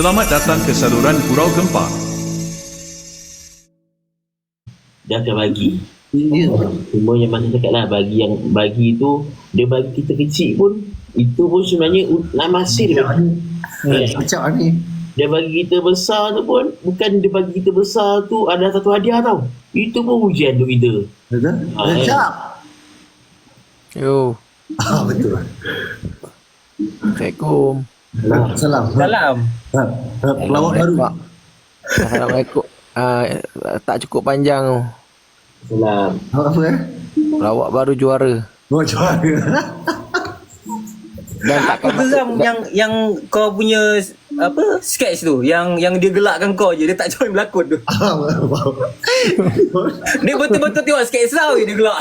Selamat datang ke saluran Gurau Gempar. dia akan bagi. Ya. Cuma yang mana cakap lah bagi yang bagi tu dia bagi kita kecil pun itu pun sebenarnya lah masih dia bagi. Macam ni. dia bagi kita besar tu pun bukan dia bagi kita besar tu ada satu hadiah tau. Itu pun ujian untuk kita. Betul? Ah, eh. Macam. Yo, Ah, betul. Assalamualaikum. Salam. Salam. Ha, ha, Pelawak baru. Pak. Assalamualaikum. Ah, tak cukup panjang tu. Salam. Apa eh? Pelawak baru juara. Oh, juara. Dan Aku takkan geram yang yang kau punya apa sketch tu yang yang dia gelakkan kau je dia tak join berlakon tu. Ah. Dia betul-betul tengok sketch tau je dia gelak.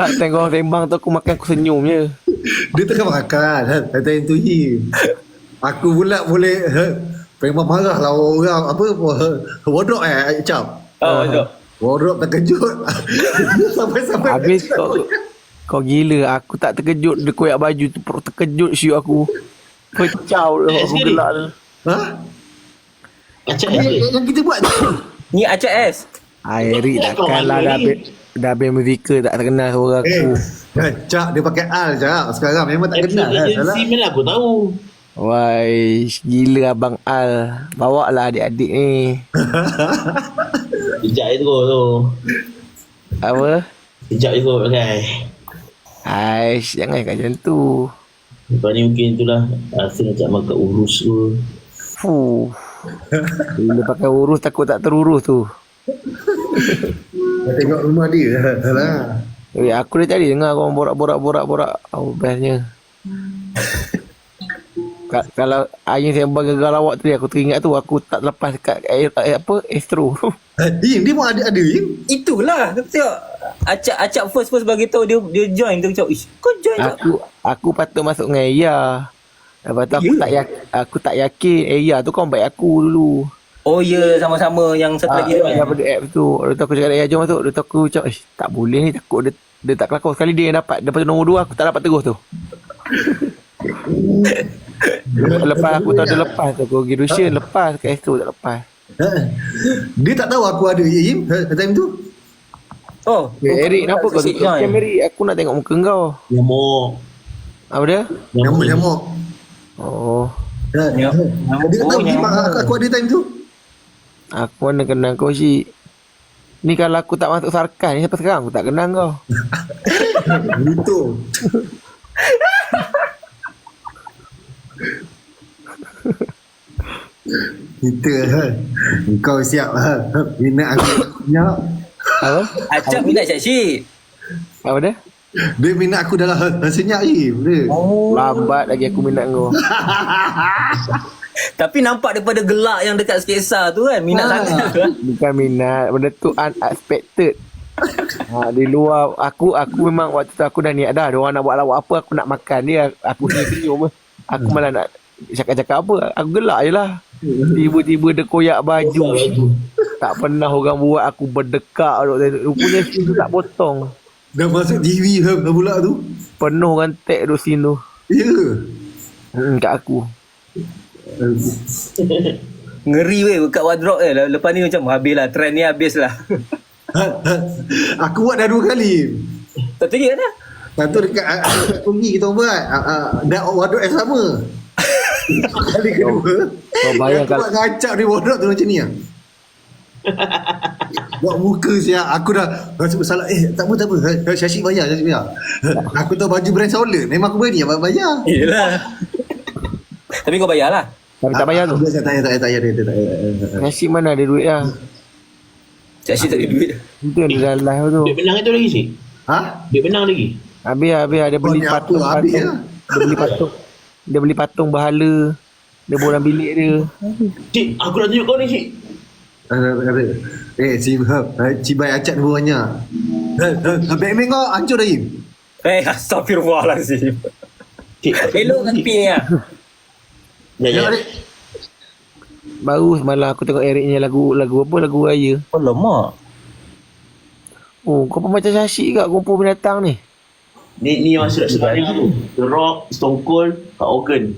tak tengok orang sembang tu aku makan aku senyum je. Dia tengah makan. Ha, Kata yang tu Him. Aku pula boleh memang marah lah orang apa wardrobe eh Cap. Oh. Wardrobe terkejut. Sampai-sampai Habis kau kau gila aku tak terkejut dia koyak baju tu perut terkejut siu aku. Pecah dah Eh, aku gelak tu. Ha? Acak Yang, dia. yang kita buat Ni Acak S. Airi lah dah ni? habis dah habis musical tak terkenal suara Eh, aku. eh, Cak dia pakai al Cak. Sekarang memang tak kenal lah. Salah. Agensi mana aku tahu. Wai, gila abang Al. Bawa lah adik-adik ni. Sejak itu tu. Apa? Sejak itu pakai. Aish, jangan kat macam tu. Lepas ni mungkin itulah Rasa macam makan urus tu Fuh. Bila pakai urus takut tak terurus tu. Kau tengok rumah dia. Alah. Eh, aku dah tadi dengar orang borak-borak-borak-borak. Oh, bestnya. Ka- kalau Ayin sembang gagal lawak tadi aku teringat tu aku tak lepas kat air, air apa Astro. Eh, Im, dia pun ada ada Im. Itulah aku tengok Acak Acak first first bagi tahu dia dia join tu macam ish kau join tak? aku aku patut masuk dengan Eya. Lepas tu aku Ya? tak yakin, aku tak yakin Eya tu kawan baik aku dulu. Oh ya yeah, sama-sama yang satu Ah, lagi tu. kan? daripada app tu. Lepas tu aku cakap dengan Eya jom masuk. Lepas tu aku macam eh tak boleh ni takut dia dia tak kelakar sekali dia yang dapat. Lepas tu nombor dua aku tak dapat terus tu. lepas aku tahu dia lepas tu aku pergi Rusian lepas kat Astro tak lepas. Ha. Dia tak tahu aku ada Im. Ha, time tu. Oh, Eh, Eric kenapa kau tutup join. cam Eric? Aku nak tengok muka kau. Nyamuk Apa dia? Nyamuk-nyamuk. Oh, Ha. Nyamuk. ha. Dia tak tahu Oh, aku ada time tu. Aku mana kenal kau si. Ni kalau aku tak masuk sarkas ni sampai sekarang aku tak kenal kau. Beruntung. Kita ha. Kau siap ha. Minat aku siap. Apa? Acak minat Acak Syed. Apa dia? Dia minat aku dalam ha, senyap Im. Dia. Oh. Lambat lagi aku minat kau. Tapi nampak daripada gelak yang dekat sketsa tu kan minat Ah. sangat kan. Bukan minat Benda tu unexpected. Ha, Di luar Aku aku memang Waktu tu aku dah niat dah. Diorang nak buat lawak apa Aku nak makan dia Aku senyum Aku malah nak Cakap-cakap apa Aku gelak je lah. Tiba-tiba dia koyak baju. Tak pernah orang buat Aku berdekak. Rupanya scene tu tak potong. Dah masuk TV ha, pula tu. Penuh orang tag tu scene tu. Ya. hmm, Kat aku Ngeri weh kat wardrobe eh. Lepas ni macam habis lah. Trend ni habis lah. aku buat dah dua kali. tak terik dah. Satu dekat ah, ah, pergi kita buat. Ah, ah, Dah wardrobe yang sama. Kali kedua. Kau bayang Aku kalau buat ngacap di wardrobe tu macam ni lah. Buat muka siap Aku dah rasa bersalah Eh tak apa tak apa Eh, Syashik bayar Syashik bayar Aku tahu baju brand Solid Memang aku beri Abang bayar Yelah. Tapi kau bayar lah. Tapi tak bayar tu Tak payah tak payah tak payah dia tak payah. Nasib mana ada duit lah Cik Syed tak ada duit. Itu yang dia dalam live tu Duit menang itu lagi sih Ha? Duit menang lagi Habis habis ada Oh, beli patung Habis lah. Dia beli patung. Dia beli patung berhala. Dia bolam bilik dia. Cik aku nak tunjuk kau ni cik Ada, ada. Eh, si Cibai acak dua banyak. Eh, Batman kau hancur dah, Im. Eh, astagfirullahaladzim. Elok kan pi ya. Ya ya. Baru semalam aku tengok Eric punya lagu lagu apa lagu raya. Oh, lemak. Oh, kau pun macam Syashik kat kumpul binatang ni. Ni ni yang sedap sedap tu The Rock Stone Cold Kat Organ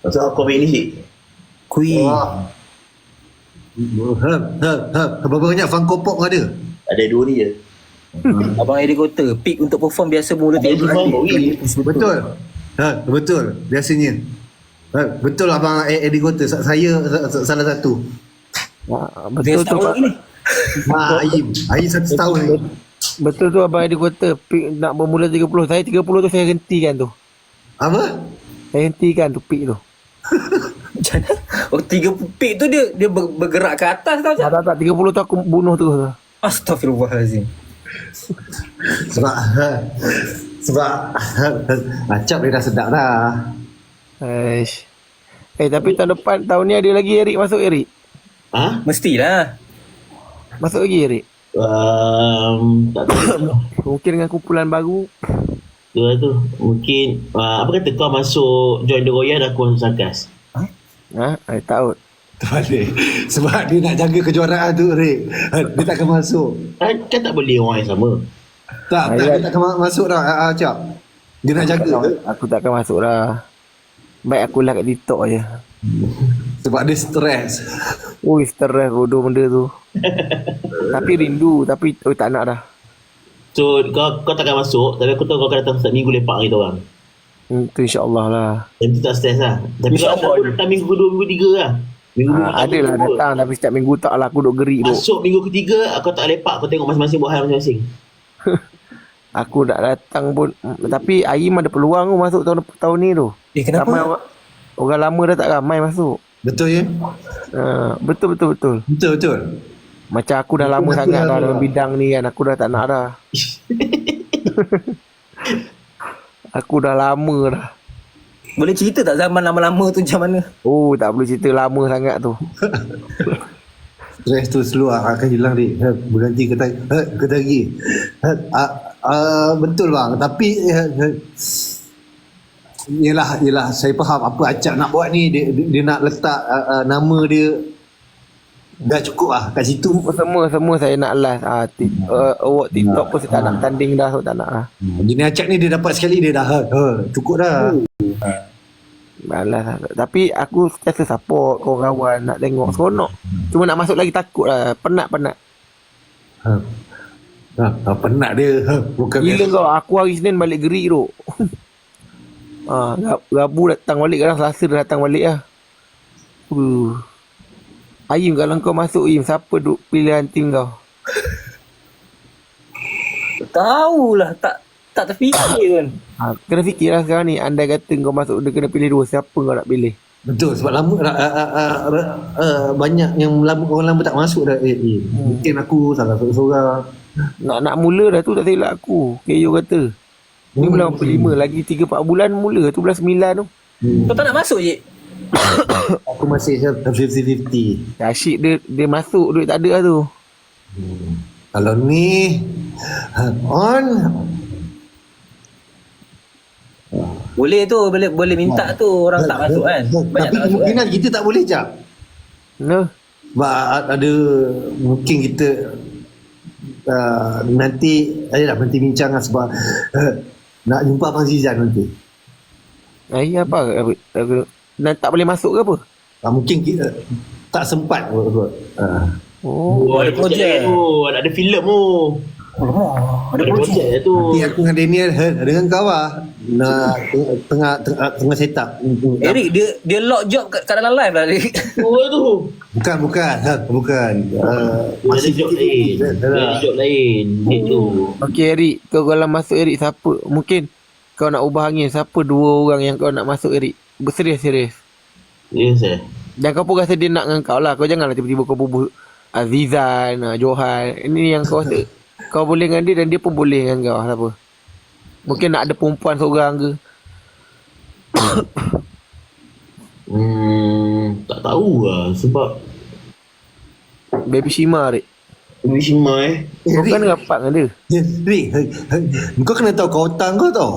Masuk aku ambil ni cik. Kui. Wah. Ha, ha, ha. Berapa banyak Funko Pop ada? Ada dua ni je. Abang Eddie kata pick untuk perform biasa mula lagi. Betul. Ha, betul. Biasanya. Ha, betul abang E- Eddie kata Sa- saya sa- sa- salah satu. Ha, betul tu. Ha, Aim. Aim satu tahun. Betul tu abang Adi kata nak bermula 30. Saya 30 tu saya hentikan tu. Apa? Saya hentikan tu pick tu. Macam mana? Oh, tiga pick tu dia dia ber- bergerak ke atas tau. Tak tak tak 30 tu aku bunuh tu. Astaghfirullahalazim. Sebab ha, sebab ha, acap dia dah sedap dah. Aish. Eh tapi tahun depan tahun ni ada lagi Erik masuk Erik. Ha? Mestilah. Masuk lagi Erik. Um, tak tahu. Mungkin dengan kumpulan baru. Tu lah tu. Mungkin, uh, apa kata kau masuk join The Royal aku masuk Sarkas. Ha, I tahu. Terbalik. Sebab dia nak jaga kejuaraan tu, Rik. Ha, Dia takkan masuk. Kan, kan tak boleh orang yang sama. Tak, tak, Ayat. dia takkan ma- masuk dah, ah, ah, Acap. Dia nak jaga. Aku takkan masuk lah. Baik aku lah kat TikTok je. Sebab dia stres. Ui, stres bodoh benda tu. tapi rindu, tapi oh, tak nak dah. So, kau kau takkan masuk. Tapi aku tahu kau akan datang setiap minggu lepak kita orang. Hmm, tu insyaAllah lah. Dan tu tak stres lah. Tapi InsyaAllah datang, je. datang minggu kedua, minggu tiga lah. Minggu Ha, ada lah datang tapi setiap minggu tak lah aku duk gerik duk. Masuk minggu ketiga, aku tak lepak. Aku tengok masing-masing buat hal masing-masing. Aku nak datang pun. Tapi Aim ada peluang tu masuk tahun tahun ni tu. Eh kenapa? Ramai orang, orang lama dah tak ramai masuk. Betul ya? Ha, betul betul betul. Betul, betul. Macam aku dah lama Aku sangat dah- dah dalam bidang ni kan. Aku dah tak nak dah. aku dah lama dah. Boleh cerita tak zaman lama-lama tu macam mana? Oh, tak perlu cerita lama sangat tu. Stres tu seluar akan hilang, Rik. Ha, Berganti ke tadi. Ha, ke tadi. Ha, ah, ah, betul bang. Tapi... Ha, ha, Yelah, yelah, saya faham apa Acap nak buat ni. Dia, dia, dia nak letak uh, uh, nama dia dah cukup lah kat situ. Semua semua saya nak last. Ah, tik, uh, award TikTok pun saya tak nak tanding dah. So tak nak lah. Jenis acak ni dia dapat sekali dia dah ha, ha, cukup dah. Malas lah. Tapi aku sentiasa support kawan-kawan nak tengok. Seronok. Cuma nak masuk lagi takut lah. Penat-penat. Ha. Ha, ha, penat dia. Ha, bukan Gila biasa. kau. Aku hari Senin balik gerik tu. ah, Rab- Rabu datang balik. Kadang Selasa dah datang balik lah. Uh. Ayim kalau kau masuk Im. Siapa duk pilihan tim kau? Tahulah tak tak terfikir kan. Ha, kena fikirlah sekarang ni. Andai kata kau masuk dia kena pilih dua. Siapa kau nak pilih? Betul sebab lama uh, uh, uh, uh, uh, banyak yang lama orang lama tak masuk dah. Eh, eh. Mungkin aku salah seorang. Nak nak mula dah tu tak silap aku. KO kata. Ni Hmm. bulan 45 lagi 3 4 bulan mula tu bulan 9 tu. Kau tak nak masuk je? Aku masih 50-50. Asyik dia dia masuk duit tak ada lah tu. Kalau ni on Boleh tu, boleh boleh minta tu orang tak masuk kan. Banyak Tapi tak masuk kan. kemungkinan kita tak boleh jap. Nah. Sebab ada mungkin kita uh, nanti ayolah nanti bincang lah sebab uh, nak jumpa Abang Zizan nanti. Ai apa? apa, dan tak boleh masuk ke apa? Uh, mungkin kita tak sempat. Uh, Oh. Oh, ada projek tu. Ada filem tu. Ada projek je tu. nanti aku dengan Daniel dengan kau lah nak tengah tengah, tengah set up. Eric dia dia lock job kat, kat dalam live lah Eric. Oh tu. Bukan bukan ha, bukan. Uh, ada job lain. Dia ada job lain. Dia tu. Okey Erik, kau kalau masuk Erik siapa? Mungkin kau nak ubah angin siapa dua orang yang kau nak masuk Erik? Berserius serius. Ya, saya. Dan kau pun rasa dia nak dengan kau lah. Kau janganlah tiba-tiba kau bubuh Azizan, ah, Johan. Ini yang kau rasa kau boleh dengan dia dan dia pun boleh dengan kau. Siapa? Mungkin nak ada perempuan seorang ke. Hmm, tak tahu lah. Sebab Baby Shima Erik. Umi Shima eh. Kau kan rapat dengan dia. Ya, Rik, kau kena tahu kau hutang kau tau.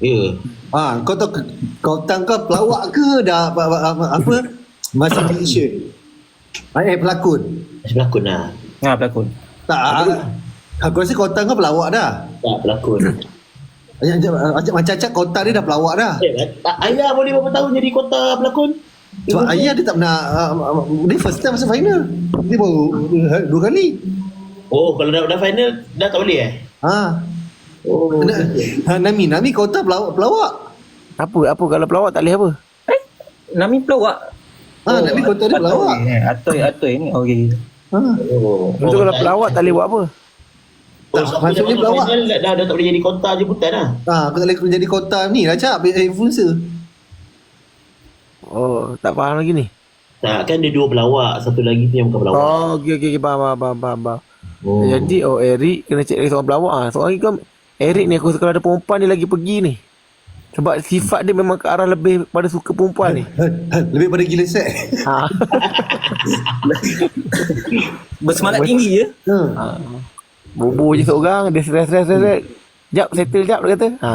Ya. Ha, kau tahu ke- kau hutang kau pelawak ke dah apa, apa, apa, apa masih Malaysia. Eh, pelakon. Masih pelakon lah. Ha pelakon. Tak, aku rasa hutang kau pelawak dah. Tak pelakon. Ajak, macam Acap kota dia dah pelawak dah. Eh, ayah boleh berapa tahun jadi kota pelakon? Sebab ayah dia tak pernah uh, uh, dia first time masuk final. Dia baru uh, dua kali. Oh, kalau dah, dah final, dah tak boleh eh? Ha. Oh, Na, ha, Nami, Nami kota pelawak. pelawak. Apa apa kalau pelawak tak boleh apa? Nami pelawak. Ha, Nami kota dia pelawak. Eh, Atoy, Atoy ni. Okey. Ha. oh. Itu kalau pelawak tak boleh buat apa? Oh, Tak, maksudnya pelawak. Final, dah, dah, dah tak boleh jadi kota jemputan lah. Ha, aku tak boleh jadi kota ni lah Cap, influencer. Oh, tak faham lagi ni. Tak, kan dia dua pelawak. Satu lagi tu yang bukan pelawak. Oh, okey okey okey faham faham faham faham. Oh. Jadi oh Eric kena cek lagi seorang pelawak ah. Seorang lagi kan Eric ni aku kalau ada perempuan dia lagi pergi ni. Sebab sifat dia memang ke arah lebih pada suka perempuan ni. Lebih pada gila set. ha. Bersemangat tinggi je. Ha. Bubur je seorang dia stres stres stres. Jap settle jap dia kata. Ha.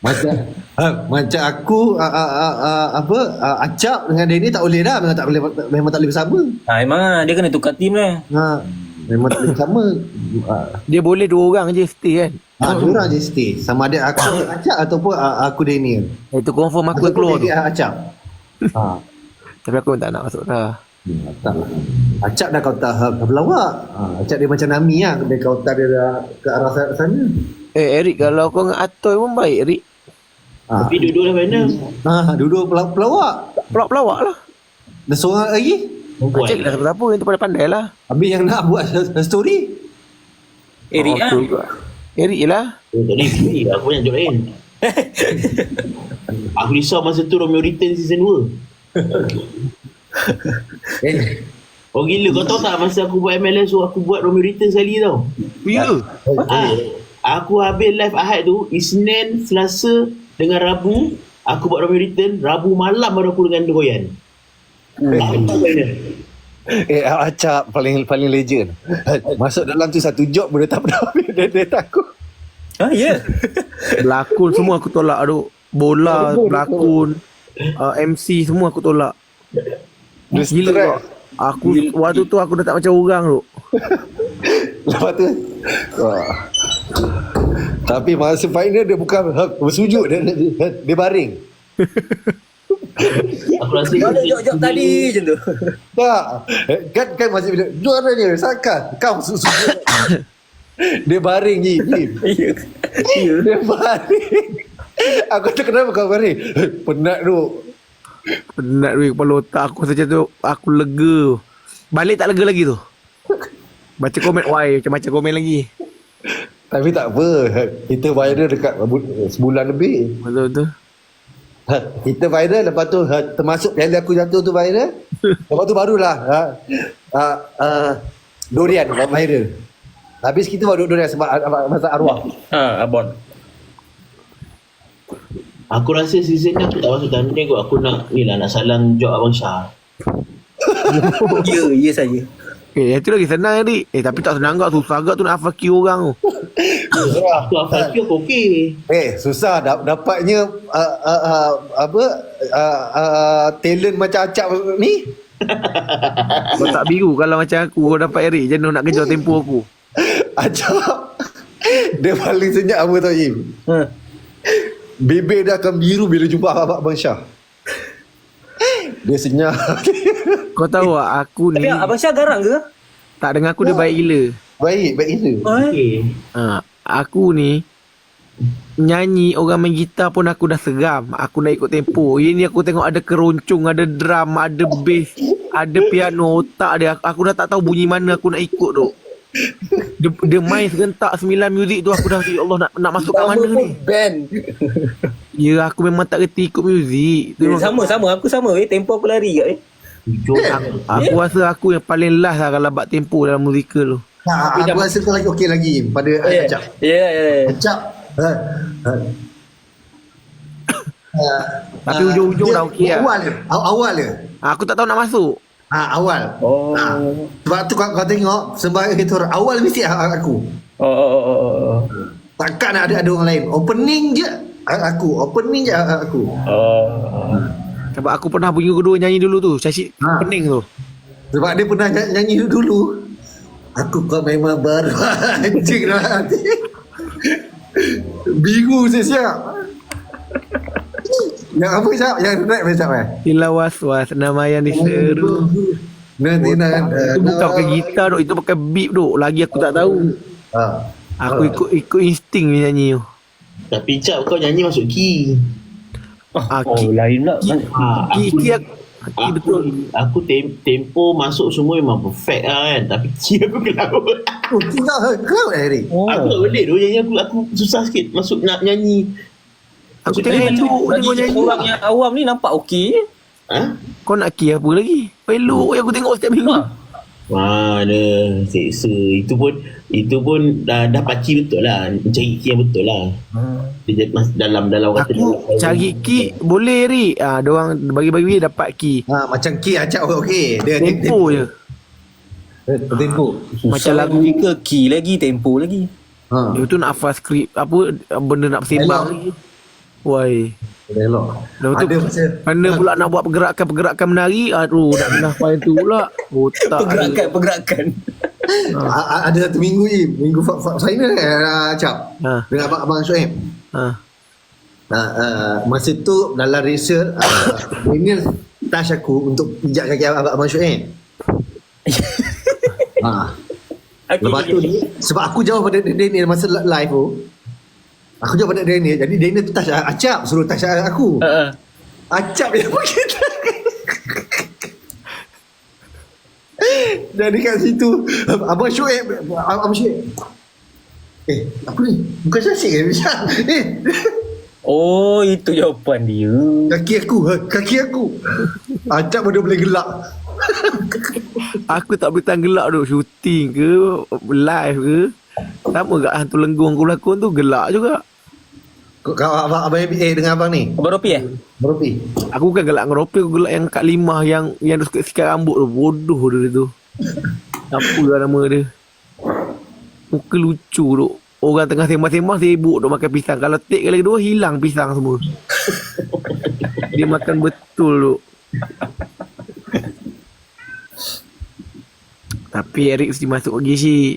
Macam ha, macam aku a, a, a, a, apa a, acap dengan dia ni tak boleh dah memang tak boleh memang tak boleh bersama. Ha, memang lah, dia kena tukar team lah. Ha, memang tak boleh bersama. Ha, Dia boleh dua orang je stay kan. ha dua orang je stay sama ada aku acap ataupun a, aku Daniel. Itu confirm aku keluar tu. dia acap. Ha. Tapi aku tak nak masuk dah. Hmm, tak lah. Acap dah kau tak dah pelawak. Ha, acap dia macam Nami lah. Dia kau tak dia dah ke arah sana. sana. Eh Eric kalau kau dengan Atoy pun baik Eric. Ha, Tapi dua-dua dah final. ha duduk pelawak. pelawak. Pelawak-pelawak lah. Dan seorang lagi. Perempuan. Cik lah siapa-siapa yang tu pandai-pandai lah. Habis yang nak buat story. Eric Oh, lah. Eric lah. Oh, tak boleh pilih. Aku banyak job lain. aku risau masa tu Romeo Return season 2. Eh, Oh gila kau tahu tak masa aku buat MLS tu aku buat Romeo Return sekali tau. Ya. Ah, aku habis live Ahad tu Isnin, Selasa dengan Rabu aku buat Romeo Return, Rabu malam baru aku dengan Doyan. Eh, Acap paling paling legend. Masuk dalam tu satu job boleh tak pernah dia, dia takut. Ha, ya. Berlakon semua aku tolak aduh. Bola, berlakon, uh, MC semua aku tolak. Dia Gila stress. kau. Aku waktu tu aku dah tak macam orang tu. Lepas tu wah. Tapi masa final dia bukan bersujud dia, dia, dia baring. Aku rasa Mana job-job tadi macam tu. Tak. Kan kan masih bila juaranya sakan. Kau su- sujud. dia baring. Ya. Ya. Dia baring. Aku tak kenapa kau baring. Eh, Penat tu. Penat duit kepala otak aku saja tu aku lega. Balik tak lega lagi tu. Baca komen why macam-macam komen lagi. Tapi tak apa. Kita viral dekat bu- sebulan lebih. Betul betul. Ha, kita viral lepas tu ha, termasuk kali aku jatuh tu viral. lepas tu barulah ha, ha, ha, Dorian viral. Habis kita baru Dorian sebab masa arwah. Ha, Abon. Aku rasa season ni aku tak masuk tanding kot. Aku nak ni lah nak salang job Abang Syah. Ya, ya saja. Eh itu lagi senang ni. Eh tapi tak senang agak susah agak tu nak hafal Q orang tu. Aku hafal Q aku okey. Eh susah da- dapatnya uh, uh, uh, apa uh, uh, talent macam acap ni. Kau tak biru kalau macam aku kau dapat Eric jenuh nak kejar tempo aku. Acap dia paling senyap apa tau Im? Ha. Bibir dia akan biru bila jumpa Abang Abang Syah. Dia senyap. Kau tahu tak aku ni Tapi Abang Syah garang ke? tak dengan aku dia baik gila. baik, baik gila. Okey. Ha, aku ni nyanyi orang main gitar pun aku dah seram. Aku nak ikut tempo. Ini aku tengok ada keroncong, ada drum, ada bass, ada piano, otak dia. Aku, aku dah tak tahu bunyi mana aku nak ikut tu. Dia, dia main serentak sembilan muzik tu aku dah ya Allah nak nak masuk kat mana ni. band. Ya aku memang tak reti ikut muzik. Tu Eh, sama sama aku sama eh tempo aku lari kat eh. Jom. Aku rasa aku yang paling last lah kalau buat tempo dalam musikal tu. Ha, aku rasa kau lagi okey lagi pada Ya. acap. Ya ya. ya. Acap. Ha. Ha. Ha, Tapi ha, ujung-ujung dia- dah okey lah. Awal dia. Aw- Awal dia. Aku tak tahu nak masuk. Ha, awal. Oh. Ha. Sebab tu kau, kau tengok sebab itu awal mesti aku. Oh oh oh oh. oh. Takkan ada ada orang lain. Opening je aku. Opening je aku. Oh. Sebab aku pernah bunyi kedua nyanyi dulu tu. Syashid Ha. pening tu. Sebab dia pernah ny- nyanyi Aku kau memang baru anjing lah. Biru siap-siap. Yang apa siap? Yang rap siap eh? Sila was-was nama yang diseru. Nanti nak. Itu bukan pakai gitar duk, itu pakai beat duk. Lagi aku tak tahu. Ha. Aku ikut ikut insting ni nyanyi tu. Tapi Cap kau nyanyi masuk key. Ah, Oh, ki, lain pula. ki, Ah, ki, aku, ki, aku, ki aku, betul. aku tem, tempo masuk semua memang perfect lah kan. Tapi key aku kelaut. Oh, tidak kau eh. Oh. Aku tak boleh tu nyanyi aku, aku susah sikit masuk nak nyanyi. Aku tengok elok nyanyi. orang yang awam ni nampak okey je. Ha? Kau nak ki apa lagi? Elok yang aku tengok setiap minggu. Ha. Mana seksa itu pun itu pun dah, dah paci betul lah mencari key yang betul lah dia jadi mas, dalam dalam kata Aku cari ki boleh ri. Ah, dia orang bagi-bagi dapat ki. Ha, macam Ki acak okey. Dia Tempo je. Tempo. Tempo. Macam lagu ke key lagi, tempo lagi. Ha. Dia tu nak hafal skrip apa benda nak lagi. Wai. Elok. Dah tu Ada masa mana pula nak buat pergerakan-pergerakan menari aduh nak kena file tu pula. Otak. Pergerakan, pergerakan. a- a- ada satu minggu ni, minggu fa- fa- final kan uh, Cap. Ha. Dengan abang abang Shoaib. Ha. Uh, uh, masa tu dalam research uh, ini touch aku untuk pijak kaki abang, abang Shoaib. ha. Okay, Lepas tu ni, sebab aku jauh pada Daniel masa li- live tu. Aku jauh pada Daniel. Jadi Daniel tu touch acap suruh touch aku. Ha. Acap yang pergi Dan dekat situ Abang Syuib Abang Syuib Eh apa ni Bukan Syasik ke Eh Oh, itu jawapan dia. Kaki aku ha, Kaki aku Acap pun dia boleh gelak Aku tak boleh tahan gelak tu Shooting ke Live ke Sama kat hantu lenggung aku berlakon tu Gelak juga Kau abang, abang ABA dengan abang ni? Abang Ropi eh? Meropi Aku bukan gelak dengan Ropi Aku gelak yang kat limah Yang yang dia suka sikat rambut tu. Bodoh dia tu. Apa lah nama dia? Muka lucu tu Orang tengah sembang-sembang Sibuk duk makan pisang. Kalau take kali kedua Hilang pisang semua. Dia makan betul tu Tapi Eric mesti masuk lagi Syik.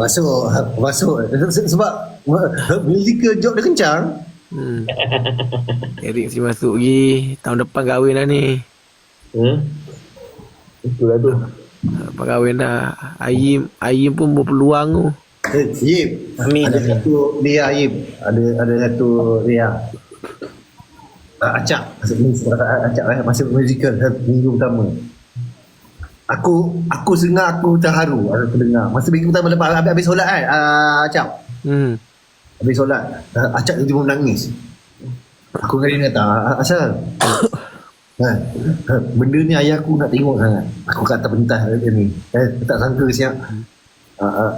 Masuk Masuk. Se- Sebab Musical job dia kencang Hmm. Eric mesti masuk lagi. Tahun depan kahwin dah ni. ha? itulah tu Lepas kahwin dah. Ayim, Ayim pun berpeluang tu. Eh, Yip Amin, Ada satu Ria Yip Ada ada satu Ria uh, Acak Acak eh Masa musical eh, Minggu pertama Aku Aku dengar Aku terharu Aku dengar Masa minggu pertama Lepas habis, habis solat kan uh, Acak Hmm. Habis solat uh, Acak tiba-tiba menangis Aku dengan dia kata "Ah, Asal Ha, ha, benda ni ayah aku nak tengok sangat. Aku kata pentas dia ni. Eh, tak sangka siap. Uh, uh,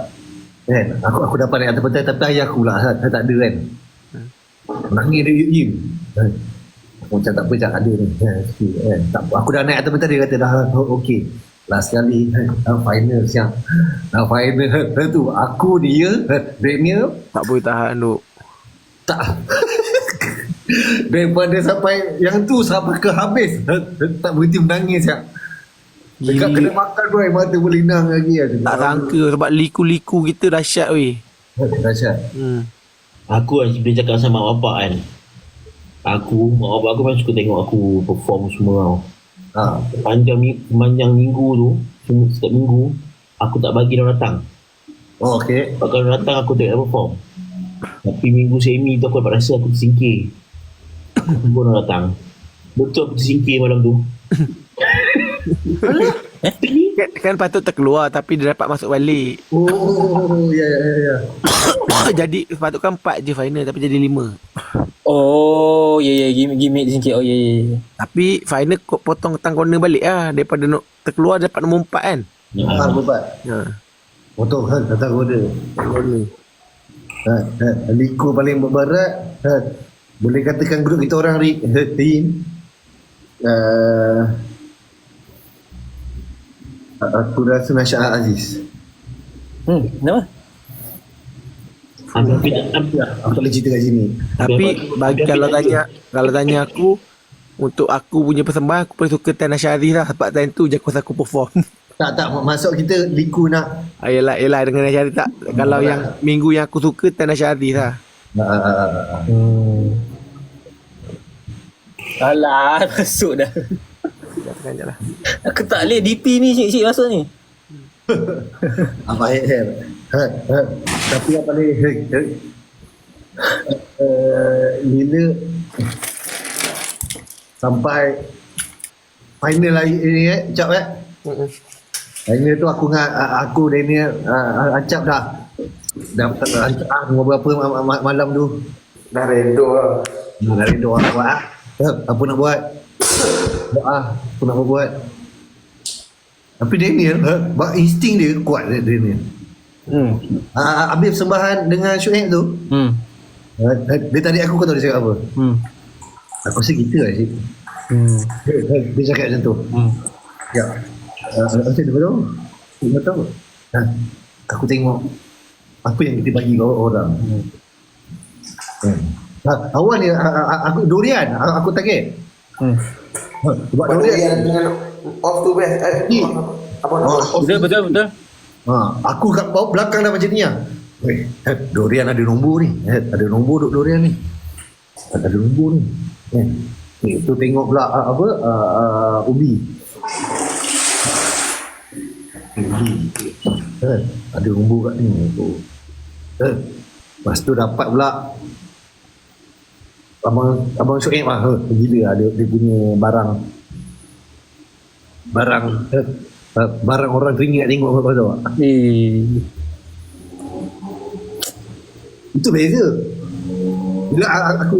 kan? Aku aku dapat naik atas pentas tapi ayah aku saya, saya tak ada kan. Menangis dia yim. Eh, Aku macam tak apa cak ada ni. Sikit, kan? tak, aku dah naik atas pentas dia kata dah okey. Last sekali eh, dah final siap. Dah final tu aku dia Daniel Tak boleh tahan tu. tak daripada sampai yang tu sampai ke habis tak berhenti menangis ya. Dekat kena makan tu air mata berlinang lagi ya. Tak sangka sebab liku-liku kita dahsyat weh. Dahsyat. Hmm. aku kan boleh cakap sama mak bapak kan aku mak bapak aku memang suka tengok aku perform semua tau Ha. panjang panjang minggu tu semua setiap minggu aku tak bagi dia datang Oh, okey. Sebab kalau datang aku tak perform Tapi minggu semi tu aku dapat rasa aku tersingkir Aku pun nak datang Betul aku tersingkir malam tu Eh? Kan, kan patut terkeluar tapi dia dapat masuk balik. Oh, oh, ya ya ya. jadi sepatutkan 4 je final tapi jadi 5. Oh, ya ya gimmick gimmick dia sikit. Oh, ya ya. ya. Tapi final kau potong tang corner balik lah daripada nak terkeluar dapat nombor 4 kan. Ha, bebat. Ha. Motor kan datang roda. Corner. Ha, ha, liku paling barat. Ha, boleh katakan grup kita orang ri, ha, team. Uh, aku rasa Nasya Aziz. Hmm, kenapa? Tapi Aku tak boleh cerita kat sini. Tapi bagi kalau tanya kalau tanya aku untuk aku punya persembahan aku paling suka Tan Aziz lah sebab time tu je aku perform. Tak tak masuk kita liku nak Ah, yelah, yelah dengan Nasya Aziz tak. Kalau yang minggu yang aku suka Tan Aziz lah. Ah, ah, ah, ah, ah. Hmm. Alah, masuk dah. Lah. Aku tak boleh DP ni cik-cik masuk ni. Apa ha. Tapi apa ni? Uh, bila sampai final lagi ini eh, Acap eh. Final tu aku dengan aku dan ni uh, Acap dah. Dah Acap ah, ma- malam tu. Dah redo lah. Dah dari doa buat ah. Ya, apa nak buat? Doa, apa nak buat? Tapi Daniel, bak insting dia kuat dia Daniel. Hmm. Ah, habis persembahan dengan Syuib tu, Hmm. ah, dia tadi aku kau tahu dia cakap apa? Hmm. Aku rasa kita lah cik. Hmm. Dia, dia cakap macam tu. Hmm. Ya. Uh, macam mana tahu? Kau tahu? Ha, aku tengok apa yang kita bagi kau orang. Hmm. Ha, awal ni aku durian, a- aku target. Hmm. Ha, buat durian. dengan off tu best. Eh, Ni. apa Oh, Betul, betul, betul. Ha, aku kat bawah belakang dah macam ni lah. Weh, eh, durian ada nombor ni. Eh, ada nombor duk durian ni. Ada nombor ni. Eh, eh, tu tengok pula uh, apa uh, uh, ubi. Ubi. Eh, ada nombor kat ni. Oh. Eh, lepas tu dapat pula Abang Abang Syuib lah huh, Gila lah dia, dia punya barang Barang eh, Barang orang teringin nak tengok kau tahu tak? Eh. Itu beza. Bila aku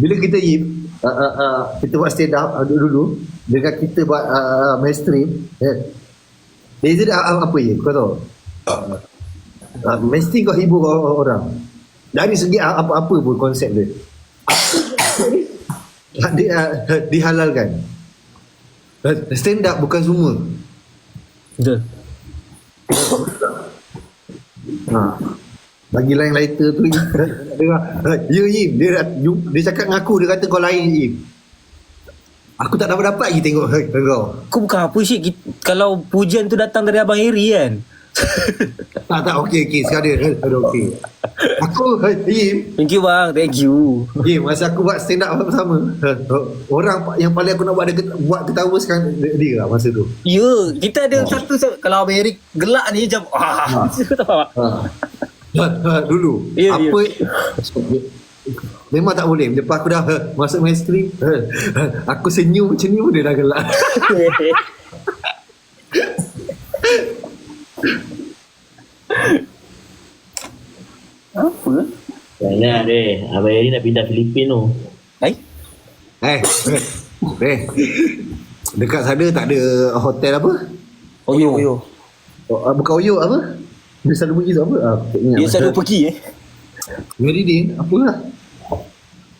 bila kita yip uh, uh, uh, kita buat stand up uh, dulu dengan kita buat uh, mainstream eh, beza dia a- apa ya kau tahu uh, mainstream kau hibur orang, dari segi a- apa-apa pun konsep dia dia uh, dihalalkan Uh, stand up bukan semua Betul. Ha. Bagi lain lighter tu dia Ya Im. Dia, dia, dia cakap dengan aku Dia kata kau lain Im. Aku tak dapat dapat lagi tengok kau. Kau bukan apa sih Kalau pujian tu datang dari Abang Eri kan Tak tak okey okey. Sekarang dia ada okey. Aku Im Thank you bang. Thank you. Im masa aku buat stand up bersama Orang yang paling aku nak buat dia, buat ketawa sekarang dia, dia lah masa tu. Ya Kita ada satu Kalau Eri gelak ni macam ah, tak? ha. Ha, ha, dulu. Ya, apa Memang tak boleh. Lepas aku dah ha, Masuk mainstream. Ha, ha, Aku senyum macam ni pun Dia dah gelak Jangan deh. Abang Eri nak pindah Filipin tu. Hai? Eh Eh Dekat sana tak ada Hotel apa Oh, yo. yo. oh, ah, Bukan Oyo apa Dia selalu pergi tu apa ah, ingat. Dia selalu pergi eh Meridin Apa lah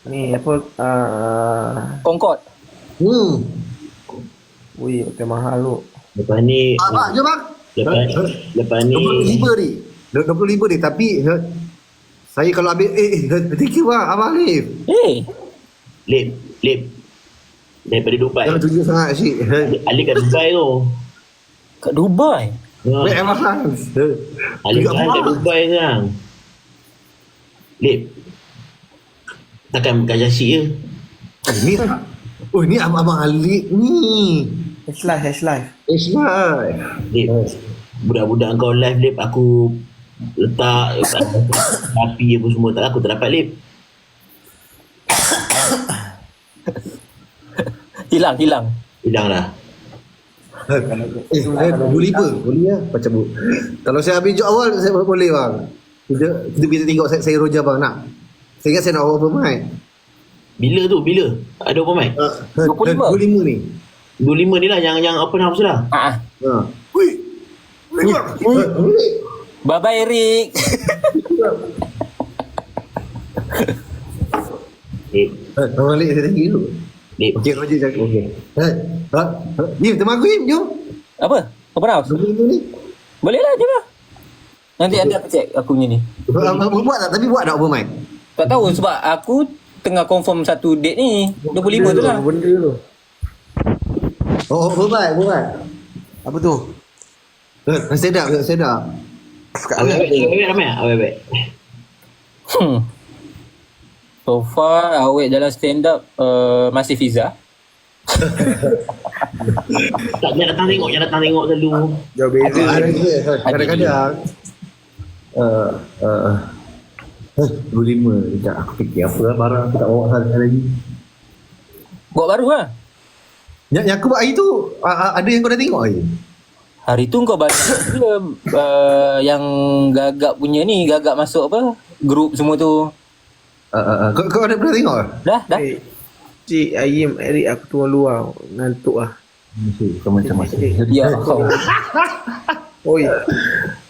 Ni apa uh, Concord Hmm Wih, hotel mahal tu. Lepas ni Ah, ah, jom bang lepas, lepas ni 25 ni 25 ni Tapi eh, Saya kalau ambil Eh, eh thank you bang Abang Alif Eh Lip, lip. Daripada Dubai. Jangan tunjuk sangat Syed Eh, Ali kat Dubai tu. Kat Dubai Ha. Baik abang Eh, Ali Tunjuk kan kat abang. Dubai sekarang. Lip. Takkan bukan Jasi je. Oh, Ni Oh ni abang Alif ni Hash life, hash life. It's right Lip. Budak-budak kau live lip aku letak letak api apa semua tak aku tak dapat lip. Hilang hilang Hilang dah. Eh, eh boleh apa? Boleh lah. Macam bu. Kalau saya habis job awal, saya boleh bang. Kita, kita bisa tengok saya, saya roja bang nak. Saya ingat saya nak open mic. Bila tu? Bila? Ada open mic? Uh, 25. 25 ni. 25 ni lah yang yang open house lah. ah. Ha. Wih. Wih. Wih. Bye bye Lip. Eh, Abang Alik saya thank you. Lip. Okey, Roger cakap. Okey. Eh, ha? ha? Im, teman aku Im, jom. Apa? House? 25 ni. Boleh lah je lah Nanti nanti aku check aku punya ni ah, Buat tak? Tapi buat tak open mic? Tak tahu sebab aku tengah confirm satu date ni 25 tu lah Benda tu. Oh, open mic, open mic. Apa tu? Eh, Stand Awet-awet, awet-awet ramai tak? Awet-awet. Hmm. So far awet dalam stand up uh, masih Fiza. Tak, jangan datang tengok, jangan datang tengok selalu. Jauh beza. Ada je kadang-kadang. Uh, uh, eh, 25 Sekejap aku fikir apa lah barang aku tak bawa sangat lagi. Buat baru lah. Yang, yang aku buat hari tu, uh, uh, ada yang kau dah tengok hari? Hari tu kau banyak dia uh, yang gagap punya ni, gagap masuk apa? Grup semua tu. Uh, uh, uh, kau, kau ada pernah tengok? Dah, dah. Eh, Cik Ayim Eric aku turun luar ngantuk lah. Kau macam macam. Ya. kau. Oi.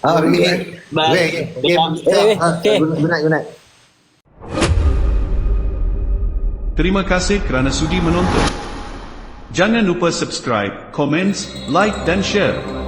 Ah, okay. Bye. Okay, okay. Eh, okay. Good night, good night. Terima kasih kerana sudi menonton. Jangan lupa subscribe, komen, like dan share.